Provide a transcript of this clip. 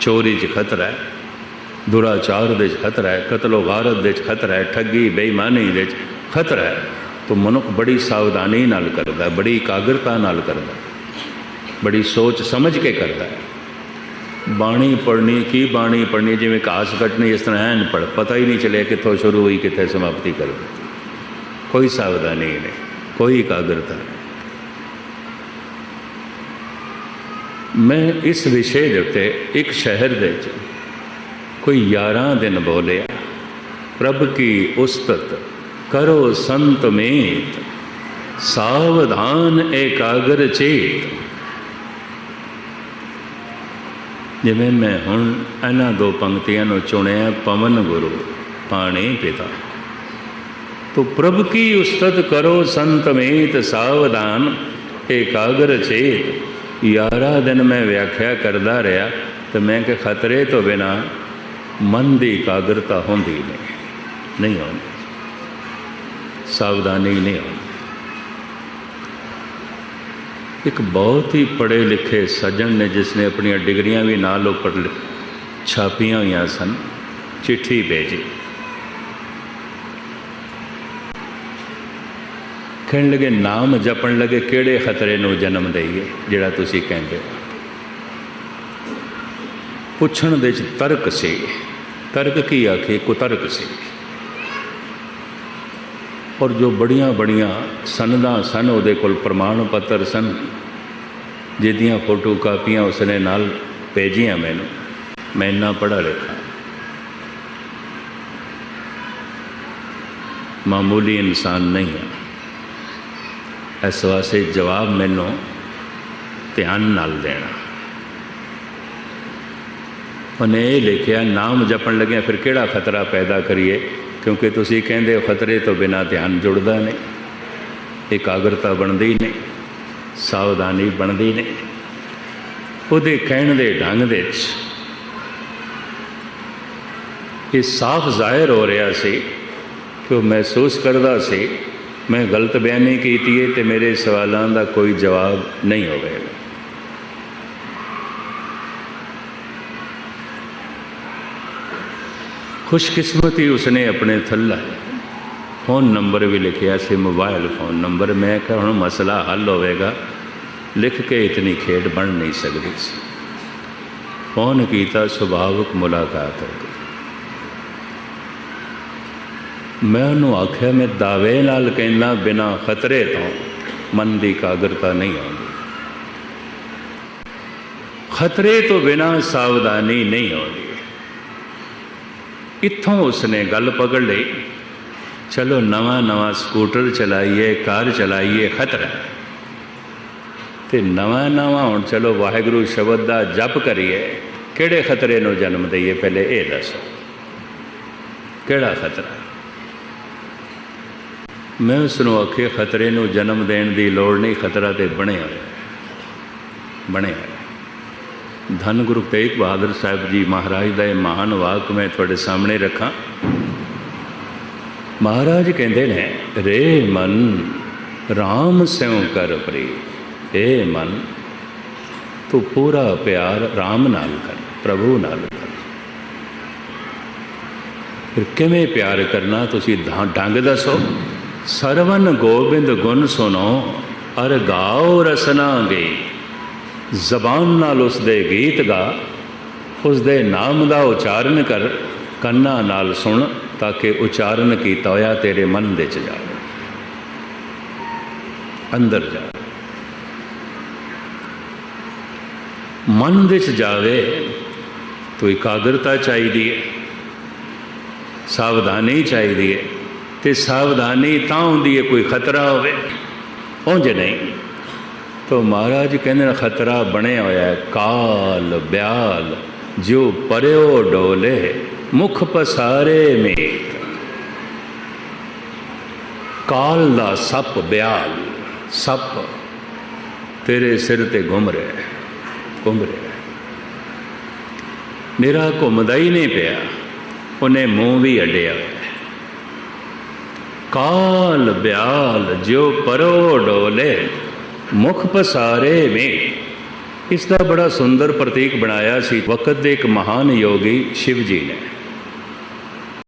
ਚੋਰੀ 'ਚ ਖਤਰਾ ਹੈ, ਦੁਰਾਚਾਰ ਦੇ 'ਚ ਖਤਰਾ ਹੈ, ਕਤਲੋ ਗਾਰਤ ਦੇ 'ਚ ਖਤਰਾ ਹੈ, ਠੱਗੀ, ਬੇਈਮਾਨੀ ਦੇ 'ਚ ਖਤਰਾ ਹੈ। ਤਾਂ ਮਨੁੱਖ ਬੜੀ ਸਾਵਧਾਨੀ ਨਾਲ ਕਰਦਾ ਬੜੀ ਇਕਾਗਰਤਾ ਨਾਲ ਕਰਦਾ ਬੜੀ ਸੋਚ ਸਮਝ ਕੇ ਕਰਦਾ ਹੈ। ਬਾਣੀ ਪੜ੍ਹਨੀ, ਕੀ ਬਾਣੀ ਪੜ੍ਹਨੀ, ਜਿਵੇਂ ਘਾਸ ਕੱਟਣੀ, ਇਸ ਤਰ੍ਹਾਂ ਐਨ ਪੜ ਪਤਾ ਹੀ ਨਹੀਂ ਚੱਲਿਆ ਕਿੱਥੋਂ ਸ਼ੁਰੂ ਹੋਈ, ਕਿੱਥੇ ਸਮਾਪਤੀ ਕਰ ਕੋਈ ਸਾਵਧਾਨੀ ਨਹੀਂ, ਕੋਈ ਇਕਾਗਰਤਾ ਨਹੀਂ। ਮੈਂ ਇਸ ਵਿਸ਼ੇ ਦੇ ਉੱਤੇ ਇੱਕ ਸ਼ਹਿਰ ਦੇ ਵਿੱਚ ਕੋਈ 11 ਦਿਨ ਬੋਲਿਆ, ਪ੍ਰਭ ਕੀ ਉਸਤਤ ਕਰੋ ਸੰਤ ਮੇਤ, ਸਾਵਧਾਨ ਏਕਾਗਰ ਚੇਤ। ਜਿਵੇਂ ਮੈਂ ਹੁਣ ਇਹਨਾਂ ਦੋ ਪੰਕਤੀਆਂ ਨੂੰ ਚੁਣਿਆ, ਪਵਨ ਗੁਰੂ, ਪਾਣੀ ਪਿਤਾ। ਤੋ ਪ੍ਰਭ ਕੀ ਉਸਤਤ ਕਰੋ ਸੰਤ ਮੇਤ, ਸਾਵਧਾਨ ਏਕਾਗਰ ਚੇਤ। 11 ਦਿਨ ਮੈਂ ਵਿਆਖਿਆ ਕਰਦਾ ਰਿਹਾ ਤੇ ਮੈਂ ਕਿ ਖਤਰੇ ਤੋਂ ਬਿਨਾ ਮਨ ਦੀ ਇਕਾਗਰਤਾ ਹੁੰਦੀ ਨਹੀਂ ਨਹੀਂ ਹੁੰਦੀ ਸਾਵਧਾਨੀ ਨਹੀਂ ਹੁੰਦੀ ਇੱਕ ਬਹੁਤ ਹੀ ਪੜ੍ਹੇ ਲਿਖੇ ਸੱਜਣ ਨੇ ਜਿਸ ਨੇ ਆਪਣੀਆਂ ਡਿਗਰੀਆਂ ਵੀ ਨਾਲ ਉੱਪਰ ਛਾਪੀਆਂ ਹੋਈਆਂ ਸਨ, ਚਿੱਠੀ ਭੇਜੀ। ਕਹਿਣ ਲਗੇ, ਨਾਮ ਜਪਣ ਲਗੇ, ਕਿਹੜੇ ਖਤਰੇ ਨੂੰ ਜਨਮ ਦੇਈਏ, ਜਿਹੜਾ ਤੁਸੀਂ ਕਹਿੰਦੇ ਹੋ? ਪੁੱਛਣ ਦੇ ਚ ਤਰਕ ਸੀ। ਤਰਕ ਕੀ ਆਖੇ? ਕੁਤਰਕ ਸੀ। ਔਰ ਜੋ ਬੜੀਆਂ ਬੜੀਆਂ ਸਨਦਾਂ ਸਨ, ਉਹਦੇ ਕੋਲ ਪ੍ਰਮਾਣ ਪੱਤਰ ਸਨ, ਜਿਹਦੀਆਂ ਫੋਟੋ ਕਾਪੀਆਂ ਉਸਨੇ ਨਾਲ ਭੇਜੀਆਂ ਮੈਨੂੰ। ਮੈਂ ਇੰਨਾ ਪੜ੍ਹਾ ਲਿਖਾ। ਮਾਮੂਲੀ ਇਨਸਾਨ ਨਹੀਂ ਹਾਂ ਇਸ ਵਾਸਤੇ ਜਵਾਬ ਮੈਨੂੰ ਧਿਆਨ ਨਾਲ ਦੇਣਾ। ਉਹਨੇ ਇਹ ਲਿਖਿਆ, ਨਾਮ ਜਪਣ ਲੱਗਿਆ ਫਿਰ ਕਿਹੜਾ ਖਤਰਾ ਪੈਦਾ ਕਰੀਏ? ਕਿਉਂਕਿ ਤੁਸੀਂ ਕਹਿੰਦੇ ਹੋ ਖਤਰੇ ਤੋਂ ਬਿਨਾ ਧਿਆਨ ਜੁੜਦਾ ਨਹੀਂ। ਇਕਾਗਰਤਾ ਬਣਦੀ ਨਹੀਂ, ਸਾਵਧਾਨੀ ਬਣਦੀ ਨਹੀਂ। ਉਹਦੇ ਕਹਿਣ ਦੇ ਢੰਗ ਦੇ ਵਿੱਚ ਇਹ ਸਾਫ਼ ਜ਼ਾਹਿਰ ਹੋ ਰਿਹਾ ਸੀ ਕਿ ਉਹ ਮਹਿਸੂਸ ਕਰਦਾ ਸੀ ਮੈਂ ਗਲਤ ਬਿਆਨੀ ਕੀਤੀ ਹੈ ਤੇ ਮੇਰੇ ਸਵਾਲਾਂ ਦਾ ਕੋਈ ਜਵਾਬ ਨਹੀਂ ਹੋਵੇਗਾ। ਖੁਸ਼ਕਿਸਮਤੀ ਉਸਨੇ ਆਪਣੇ ਥੱਲੇ ਫੋਨ ਨੰਬਰ ਵੀ ਲਿਖਿਆ ਸੀ, ਮੋਬਾਈਲ ਫੋਨ ਨੰਬਰ। ਮੈਂ ਕਿਹਾ, ਹੁਣ ਮਸਲਾ ਹੱਲ ਹੋਵੇਗਾ। ਲਿਖ ਕੇ ਇਤਨੀ ਖੇਡ ਬਣ ਨਹੀਂ ਸਕਦੀ ਸੀ। ਫੋਨ ਕੀਤਾ, ਸੁਭਾਵਕ ਮੁਲਾਕਾਤ ਹੋ ਗਈ। ਮੈਂ ਉਹਨੂੰ ਆਖਿਆ, ਮੈਂ ਦਾਅਵੇ ਨਾਲ ਕਹਿੰਦਾ ਬਿਨਾ ਖਤਰੇ ਤੋਂ, ਮਨ ਦੀ ਕਾਗਰਤਾ ਨਹੀਂ ਆਉਂਦੀ। ਖਤਰੇ ਤੋਂ ਬਿਨਾ ਸਾਵਧਾਨੀ ਨਹੀਂ ਆਉਂਦੀ। ਇੱਥੋਂ ਉਸਨੇ ਗੱਲ ਪਕੜ ਲਈ। ਚਲੋ, ਨਵਾਂ ਨਵਾਂ ਸਕੂਟਰ ਚਲਾਈਏ, ਕਾਰ ਚਲਾਈਏ, ਖਤਰਾ। ਹੈ। ਤੇ ਨਵਾਂ ਨਵਾਂ ਹੁਣ ਚਲੋ, ਵਾਹਿਗੁਰੂ ਸ਼ਬਦ ਦਾ ਜਪ ਕਰੀਏ। ਕਿਹੜੇ ਖਤਰੇ ਨੂੰ ਜਨਮ ਦਈਏ? ਪਹਿਲੇ ਇਹ ਦੱਸੋ। ਕਿਹੜਾ ਖਤਰਾ? ਮੈਂ ਉਸ ਨੂੰ ਆਖੇ ਖਤਰੇ ਨੂੰ ਜਨਮ ਦੇਣ ਦੀ ਲੋੜ ਨਹੀਂ, ਖਤਰਾ ਤੇ ਬਣਿਆ। ਹੋਇਆ ਬਣਿਆ। ਹੋਇਆ ਧੰਨ ਗੁਰੂ ਤੇਗ ਬਹਾਦਰ ਸਾਹਿਬ ਜੀ ਮਹਾਰਾਜ ਦਾ ਇਹ ਮਹਾਨ ਵਾਕ ਮੈਂ ਤੁਹਾਡੇ ਸਾਹਮਣੇ ਰੱਖਾਂ। ਮਹਾਰਾਜ ਕਹਿੰਦੇ ਨੇ, ਰੇ ਮਨ RAM ਸਿਉ ਕਰ ਪ੍ਰੀਤ। ਏ ਮਨ, ਤੂੰ ਪੂਰਾ ਪਿਆਰ RAM ਨਾਲ ਕਰ, ਪ੍ਰਭੂ ਨਾਲ ਕਰ। ਫਿਰ ਕਿਵੇਂ ਪਿਆਰ ਕਰਨਾ, ਤੁਸੀਂ ਢੰ- ਢੰਗ ਦੱਸੋ। ਸਰਵਨ ਗੋਬਿੰਦ ਗੁਣ ਸੁਣੋ, ਅਰ ਗਾਓ ਰਸਨਾ ਗੇ। ਜ਼ਬਾਨ ਨਾਲ ਉਸ ਦੇ ਗੀਤ ਗਾ ਉਸ ਦੇ ਨਾਮ ਦਾ ਉਚਾਰਨ ਕਰ, ਕੰਨਾਂ ਨਾਲ ਸੁਣ, ਤਾਂ ਕਿ ਉਚਾਰਨ ਕੀਤਾ ਹੋਇਆ ਤੇਰੇ ਮਨ ਦੇ ਚ ਜਾਵੇ। ਅੰਦਰ ਜਾ। ਮਨ ਦੇ ਚ ਜਾਵੇ, ਤੋ ਇਕਾਗਰਤਾ ਚਾਹੀਦੀ ਹੈ ਸਾਵਧਾਨੀ ਚਾਹੀਦੀ ਹੈ ਤੇ ਸਾਵਧਾਨੀ ਤਾਂ ਹੁੰਦੀ ਹੈ ਕੋਈ ਖਤਰਾ ਹੋਵੇ। ਉਂਝ ਨਹੀਂ। ਤੋ ਮਹਾਰਾਜ ਕਹਿੰਦੇ ਨੇ, ਖਤਰਾ ਬਣਿਆ ਹੋਇਆ ਹੈ, ਕਾਲ ਬਿਆਲ ਜੋ ਪਰਿਓ ਡੋਲੇ, ਮੁਖ ਪਸਾਰੇ ਮੇਤ। ਕਾਲ ਦਾ ਸੱਪ ਬਿਆਲ, ਸੱਪ ਤੇਰੇ ਸਿਰ ਤੇ ਘੁੰਮ ਰਿਹਾ ਹੈ, ਘੁੰਮ ਰਿਹਾ ਹੈ। ਮੇਰਾ ਘੁੰਮਦਾ ਹੀ ਨਹੀਂ ਪਿਆ, ਉਹਨੇ ਮੂੰਹ ਵੀ ਅੱਡਿਆ ਹੋਇਆ। ਹੈ ਕਾਲ ਬਿਆਲ ਜੋ ਪਰੋ ਡੋਲੇ, ਮੁਖ ਪਸਾਰੇ ਮੇ ਇਸ ਦਾ ਬੜਾ ਸੁੰਦਰ ਪ੍ਰਤੀਕ ਬਣਾਇਆ ਸੀ ਵਕਤ ਦੇ ਇੱਕ ਮਹਾਨ ਯੋਗੀ ਸ਼ਿਵ ਜੀ ਨੇ।